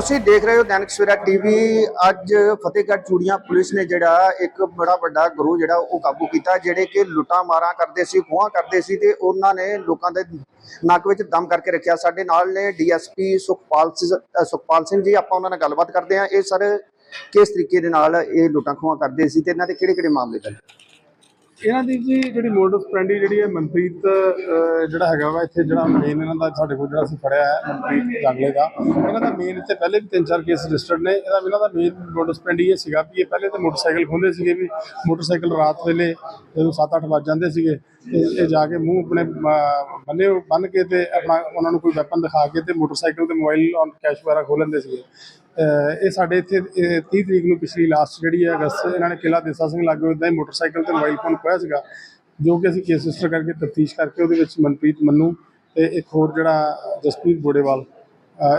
ਤੁਸੀਂ ਦੇਖ ਰਹੇ ਹੋ ਦੈਨਿਕ ਸਵੇਰਾ ਟੀਵੀ। ਅੱਜ ਫਤਿਹਗੜ੍ਹ ਚੂੜੀਆਂ ਪੁਲਿਸ ਨੇ ਜਿਹੜਾ ਇੱਕ ਬੜਾ ਵੱਡਾ ਗਰੋਹ ਜਿਹੜਾ ਉਹ ਕਾਬੂ ਕੀਤਾ ਜਿਹੜੇ ਕਿ ਲੁੱਟਾਂ ਮਾਰਾਂ ਕਰਦੇ ਸੀ ਖੋਹਾਂ ਕਰਦੇ ਸੀ ਤੇ ਉਹਨਾਂ ਨੇ ਲੋਕਾਂ ਦੇ ਨੱਕ ਵਿੱਚ ਦਮ ਕਰਕੇ ਰੱਖਿਆ। ਸਾਡੇ ਨਾਲ ਨੇ ਡੀਐਸਪੀ ਸੁਖਪਾਲ ਸਿ- ਅ, ਸੁਖਪਾਲ ਸਿੰਘ ਜੀ ਆਪਾਂ ਉਹਨਾਂ ਨਾਲ ਗੱਲਬਾਤ ਕਰਦੇ ਹਾਂ। ਇਹ ਸਰ ਕਿਸ ਤਰੀਕੇ ਦੇ ਨਾਲ ਇਹ ਲੁੱਟਾਂ ਖੋਹਾਂ ਕਰਦੇ ਸੀ ਤੇ ਇਹਨਾਂ ਦੇ ਕਿਹੜੇ ਕਿਹੜੇ ਮਾਮਲੇ ਚੱਲ? ਇਹਨਾਂ ਦੀ ਜੀ ਜਿਹੜੀ ਮੋਡਸ ਫਰੈਂਡਲੀ ਜਿਹੜੀ ਹੈ ਮਨਪ੍ਰੀਤ ਜਿਹੜਾ ਹੈਗਾ ਵਾ ਇੱਥੇ ਜਿਹੜਾ ਮੇਨ ਇਹਨਾਂ ਦਾ ਸਾਡੇ ਕੋਲ ਜਿਹੜਾ ਅਸੀਂ ਫੜਿਆ ਹੈ ਮਨਪ੍ਰੀਤ ਜੰਗਲੇ ਦਾ। ਇਹਨਾਂ ਦਾ ਮੇਨ ਇੱਥੇ ਪਹਿਲੇ ਵੀ ਤਿੰਨ ਚਾਰ ਕੇਸ ਰਜਿਸਟਰਡ ਨੇ। ਇਹਦਾ ਇਹਨਾਂ ਦਾ ਮੇਨ ਮੋਡਸ ਫਰੈਂਡਲੀ ਇਹ ਸੀਗਾ ਵੀ ਇਹ ਪਹਿਲੇ ਤਾਂ ਮੋਟਰਸਾਈਕਲ ਖੋਹਦੇ ਸੀਗੇ ਵੀ ਮੋਟਰਸਾਈਕਲ ਰਾਤ ਵੇਲੇ ਜਦੋਂ 7-8 ਵੱਜ ਜਾਂਦੇ ਸੀਗੇ ਤੇ ਇਹ ਜਾ ਕੇ ਮੂੰਹ ਆਪਣੇ ਅਹ, ਬੰਨੇ ਬੰਨ ਕੇ ਤੇ ਆਪਣਾ ਉਹਨਾਂ ਨੂੰ ਕੋਈ ਵੈਪਨ ਦਿਖਾ ਕੇ ਤੇ ਮੋਟਰਸਾਈਕਲ ਤੇ ਮੋਬਾਈਲ ਔਨ ਕੈਸ਼ ਵਗੈਰਾ ਖੋਹ ਲੈਂਦੇ ਸੀਗੇ। ਇਹ ਸਾਡੇ ਇੱਥੇ, ਇਹ 30 ਤਰੀਕ ਨੂੰ ਪਿਛਲੀ ਲਾਸਟ ਜਿਹੜੀ ਹੈ ਅਗਸਤ ਇਹਨਾਂ ਨੇ ਕਿਲਾ ਦੇਸਾ ਸਿੰਘ ਲਾਗੇ ਉਦਾਂ ਹੀ ਮੋਟਰਸਾਈਕਲ ਤੇ ਮੋਬਾਈਲ ਫੋਨ ਖੋਇਆ ਸੀਗਾ, ਜੋ ਕਿ ਅਸੀਂ ਕੇਸ ਰਜਿਸਟਰ ਕਰਕੇ ਤਫਤੀਸ਼ ਕਰਕੇ ਉਹਦੇ ਵਿੱਚ ਮਨਪ੍ਰੀਤ ਮੰਨੂ ਤੇ ਇੱਕ ਹੋਰ ਜਿਹੜਾ ਜਸਪ੍ਰੀਤ ਬੋੜੇਵਾਲ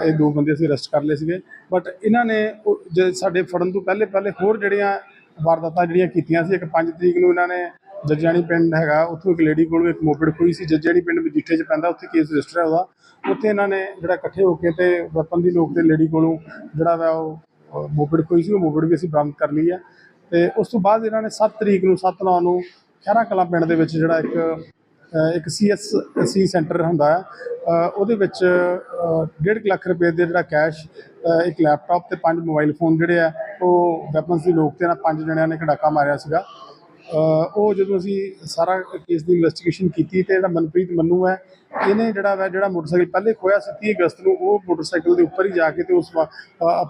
ਇਹ ਦੋ ਬੰਦੇ ਅਸੀਂ ਅਰੈਸਟ ਕਰ ਲਏ ਸੀਗੇ। ਬਟ ਇਹਨਾਂ ਨੇ ਉਹ, ਜੇ ਸਾਡੇ ਫੜਨ ਤੋਂ ਪਹਿਲੇ ਪਹਿਲੇ ਹੋਰ ਜਿਹੜੀਆਂ ਵਾਰਦਾਤਾਂ ਜਿਹੜੀਆਂ ਕੀਤੀਆਂ ਸੀ, ਇੱਕ 5 ਤਰੀਕ ਨੂੰ ਇਹਨਾਂ ਨੇ ਜੱਜਾਣੀ ਪਿੰਡ ਹੈਗਾ ਉੱਥੋਂ ਇੱਕ ਲੇਡੀ ਕੋਲ ਇੱਕ ਮੋਪੜ ਖੋਈ ਸੀ ਜੱਜਾਣੀ ਪਿੰਡ ਮਜੀਠੇ 'ਚ ਪੈਂਦਾ ਉੱਥੇ ਕੇਸ ਰਜਿਸਟਰ ਹੈ ਉਹਦਾ। ਉੱਥੇ ਇਹਨਾਂ ਨੇ ਜਿਹੜਾ ਇਕੱਠੇ ਹੋ ਕੇ ਤੇ ਵੈਪਨ ਦੀ ਲੋਕ ਤੇ ਲੇਡੀ ਕੋਲੋਂ ਜਿਹੜਾ ਵਾ ਉਹ ਮੋਪੜ ਖੋਈ ਸੀ ਉਹ ਮੋਪੜ ਵੀ ਅਸੀਂ ਬਰਾਮਦ ਕਰ ਲਈ ਹੈ। ਤੇ ਉਸ ਤੋਂ ਬਾਅਦ ਇਹਨਾਂ ਨੇ 7 ਤਰੀਕ ਨੂੰ 7 ਨੌ ਨੂੰ ਖਹਿਰਾ ਕਲਾਂ ਪਿੰਡ ਦੇ ਵਿੱਚ ਜਿਹੜਾ ਇੱਕ ਅ, ਇੱਕ ਸੀਐਸ ਸੀ ਸੈਂਟਰ ਹੁੰਦਾ ਹੈ ਉਹਦੇ ਵਿੱਚ 1.5 ਲੱਖ ਰੁਪਏ ਦੇ ਜਿਹੜਾ ਕੈਸ਼ ਇੱਕ ਲੈਪਟਾਪ ਤੇ ਪੰਜ ਮੋਬਾਈਲ ਫੋਨ ਜਿਹੜੇ ਆ ਉਹ ਵੈਪਨਸ ਦੀ ਲੋਕ ਤੇ ਨਾਲ ਪੰਜ ਜਣਿਆਂ ਨੇ ਕੜਾਕਾ ਮਾਰਿਆ ਸੀਗਾ। ਉਹ ਜਦੋਂ ਅਸੀਂ ਸਾਰਾ ਕੇਸ ਦੀ ਇਨਵੈਸਟੀਗੇਸ਼ਨ ਕੀਤੀ ਤੇ ਜਿਹੜਾ ਮਨਪ੍ਰੀਤ ਮੰਨੂ ਹੈ ਇਹਨੇ ਜਿਹੜਾ ਵਾ, ਜਿਹੜਾ ਮੋਟਰਸਾਈਕਲ ਪਹਿਲੇ ਖੋਇਆ ਸੀ 30 ਅਗਸਤ ਨੂੰ, ਉਹ ਮੋਟਰਸਾਈਕਲ ਦੇ ਉੱਪਰ ਹੀ ਜਾ ਕੇ ਤੇ ਉਸ ਵਾ-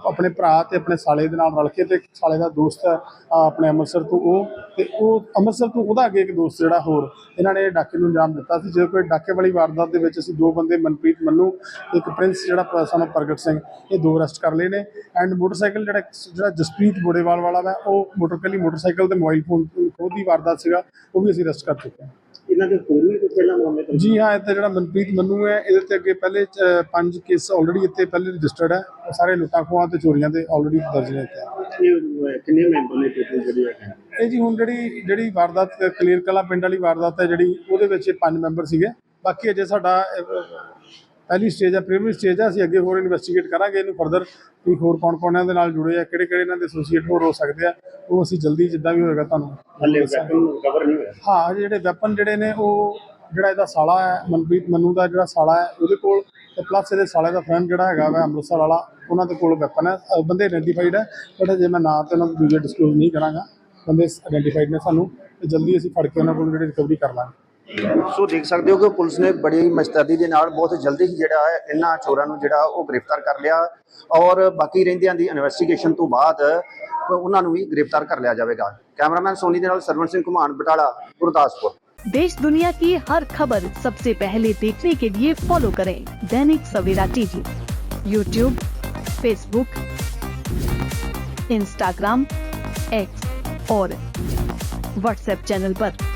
ਆਪਣੇ ਭਰਾ ਤੇ ਆਪਣੇ ਸਾਲੇ ਦੇ ਨਾਲ ਰਲ ਕੇ ਤੇ ਸਾਲੇ ਦਾ ਦੋਸਤ ਹੈ ਆਪਣੇ ਅੰਮ੍ਰਿਤਸਰ ਤੋਂ ਉਹ ਤੇ ਉਹ ਅੰਮ੍ਰਿਤਸਰ ਤੋਂ ਉਹਦਾ ਅੱਗੇ ਇੱਕ ਦੋਸਤ ਜਿਹੜਾ ਹੋਰ, ਇਹਨਾਂ ਨੇ ਡਾਕੇ ਨੂੰ ਅੰਜਾਮ ਦਿੱਤਾ ਸੀ। ਜਦੋਂ ਕੋਈ ਡਾਕੇ ਵਾਲੀ ਵਾਰਦਾਤ ਦੇ ਵਿੱਚ ਅਸੀਂ ਦੋ ਬੰਦੇ, ਮਨਪ੍ਰੀਤ ਮੰਨੂ, ਇੱਕ ਪ੍ਰਿੰਸ ਜਿਹੜਾ ਸਾਨੂੰ ਪ੍ਰਗਟ ਸਿੰਘ, ਇਹ ਦੋ ਅਰੈਸਟ ਕਰ ਲਏ ਨੇ। ਐਂਡ ਮੋਟਰਸਾਈਕਲ ਜਿਹੜਾ ਜਿਹੜਾ ਜਸਪ੍ਰੀਤ ਬੋੜੇਵਾਲ ਵਾਲਾ ਵਾ, ਉਹ ਮੋਟਰਕਲੀ ਮੋਟਰਸਾਈਕਲ ਤੇ ਮੋਬਾਈਲ ਫੋਨ ਖੋਹ ਦੀ ਵਾਰਦਾਤ ਸੀਗਾ, ਉਹ ਵੀ ਅਸੀਂ ਅਰੈਸਟ ਕਰ ਚੁੱਕੇ ਹਾਂ। ਇਹਨਾਂ ਦੇ ਹੋਰ ਵੀ ਕੋਈ ਪਹਿਲਾਂ ਮਾਮਲੇ ਤਾਂ ਜੀ ਹਾਂ ਇੱਥੇ ਜਿਹੜਾ ਮਨਪ੍ਰੀਤ ਮੰਨੂ ਹੈ ਇਹਦੇ ਤੇ ਅੱਗੇ ਪਹਿਲੇ ਚ- ਪੰਜ ਕੇਸ ਆਲਰੇਡੀ ਇੱਥੇ ਪਹਿਲੇ ਰਜਿਸਟਰਡ ਹੈ। ਉਹ ਸਾਰੇ ਲੁੱਟਾਂ ਖੋਹਾਂ ਤੇ ਚੋਰੀਆਂ ਦੇ ਆਲਰੇਡੀ ਦਰਜ ਨੇ ਇੱਥੇ। ਕਿੰਨੇ ਮੈਂਬਰ ਨੇ ਟੋਟਲ ਜਿਹੜੇ ਹੈਗੇ? ਇਹ ਜੀ ਹੁਣ ਜਿਹੜੀ ਜਿਹੜੀ ਵਾਰਦਾਤ ਕਲੀਅਰ ਕਲਾ ਪਿੰਡ ਵਾਲੀ ਵਾਰਦਾਤ ਹੈ ਜਿਹੜੀ ਉਹਦੇ ਵਿੱਚ ਇਹ ਪੰਜ ਮੈਂਬਰ ਸੀਗੇ। ਬਾਕੀ ਅਜੇ ਸਾਡਾ ਪਹਿਲੀ ਸਟੇਜ ਹੈ ਪ੍ਰੀਮਰੀ ਸਟੇਜ ਹੈ ਅਸੀਂ ਅੱਗੇ ਹੋਰ ਇਨਵੈਸਟੀਗੇਟ ਕਰਾਂਗੇ ਇਹਨੂੰ ਫਰਦਰ ਵੀ ਹੋਰ ਕੌਣ ਕੌਣ ਇਹਨਾਂ ਦੇ ਨਾਲ ਜੁੜੇ ਆ ਕਿਹੜੇ ਕਿਹੜੇ ਇਹਨਾਂ ਦੇ ਐਸੋਸੀਏਟ ਹੋਰ ਹੋ ਸਕਦੇ ਆ ਉਹ ਅਸੀਂ ਜਲਦੀ ਜਿੱਦਾਂ ਵੀ ਹੋਏਗਾ ਤੁਹਾਨੂੰ ਹੱਲੇ ਵੈਪਨ ਕਵਰ ਨਹੀਂ ਹੋਇਆ। ਹਾਂ ਜਿਹੜੇ ਵੈਪਨ ਜਿਹੜੇ ਨੇ ਉਹ ਜਿਹੜਾ ਇਹਦਾ ਸਾਲਾ ਹੈ ਮਨਪ੍ਰੀਤ ਮੰਨੂ ਦਾ ਜਿਹੜਾ ਸਾਲਾ ਹੈ ਉਹਦੇ ਕੋਲ ਤੇ ਪਲੱਸ ਇਹਦੇ ਸਾਲੇ ਦਾ ਫਰੈਂਡ ਜਿਹੜਾ ਹੈਗਾ ਵਾ ਅੰਮ੍ਰਿਤਸਰ ਵਾਲਾ ਉਹਨਾਂ ਦੇ ਕੋਲ ਵੈਪਨ ਹੈ। ਅਹ ਬੰਦੇ ਆਇਡੈਂਟੀਫਾਈਡ ਹੈ ਬਟ ਜੇ ਮੈਂ ਨਾਂ ਤੇ ਉਹਨਾਂ ਨੂੰ ਦੂਜੇ ਡਿਸਕਲੋਜ਼ ਨਹੀਂ ਕਰਾਂਗਾ। ਬੰਦੇ ਆਇਡੈਂਟੀਫਾਈਡ ਨੇ ਸਾਨੂੰ ਤੇ ਜਲਦੀ ਅਸੀਂ ਫੜ ਕੇ ਉਹਨਾਂ ਕੋਲ ਜਿਹੜੀ ਰਿਕਵਰੀ ਕਰ ਲਾਂਗੇ। ਸੋ ਦੇਖ ਸਕਦੇ ਹੋ ਕਿ ਪੁਲਿਸ ਨੇ ਬੜੀ ਮਸਤਰਦੀ ਦੇ ਨਾਲ ਬਹੁਤ ਜਲਦੀ ਹੀ ਜਿਹੜਾ ਹੈ ਇਹਨਾਂ ਚੋਰਾਂ ਨੂੰ ਜਿਹੜਾ ਉਹ ਗ੍ਰਿਫਤਾਰ ਕਰ ਲਿਆ ਔਰ ਬਾਕੀ ਰਹਿੰਦਿਆਂ ਦੀ ਇਨਵੈਸਟੀਗੇਸ਼ਨ ਤੋਂ ਬਾਅਦ ਉਹਨਾਂ ਨੂੰ ਵੀ ਗ੍ਰਿਫਤਾਰ ਕਰ ਲਿਆ ਜਾਵੇਗਾ ਕੈਮਰਾਮੈਨ ਸੋਨੀ ਦੇ ਨਾਲ ਸਰਵਣ ਸਿੰਘ ਘੁਮਾਨ ਬਟਾਲਾ ਗੁਰਦਾਸਪੁਰ देश दुनिया की हर खबर सबसे पहले देखने के लिए फॉलो करें Dainik Savera TV YouTube Facebook Instagram X और व्हाट्सएप चैनल पर।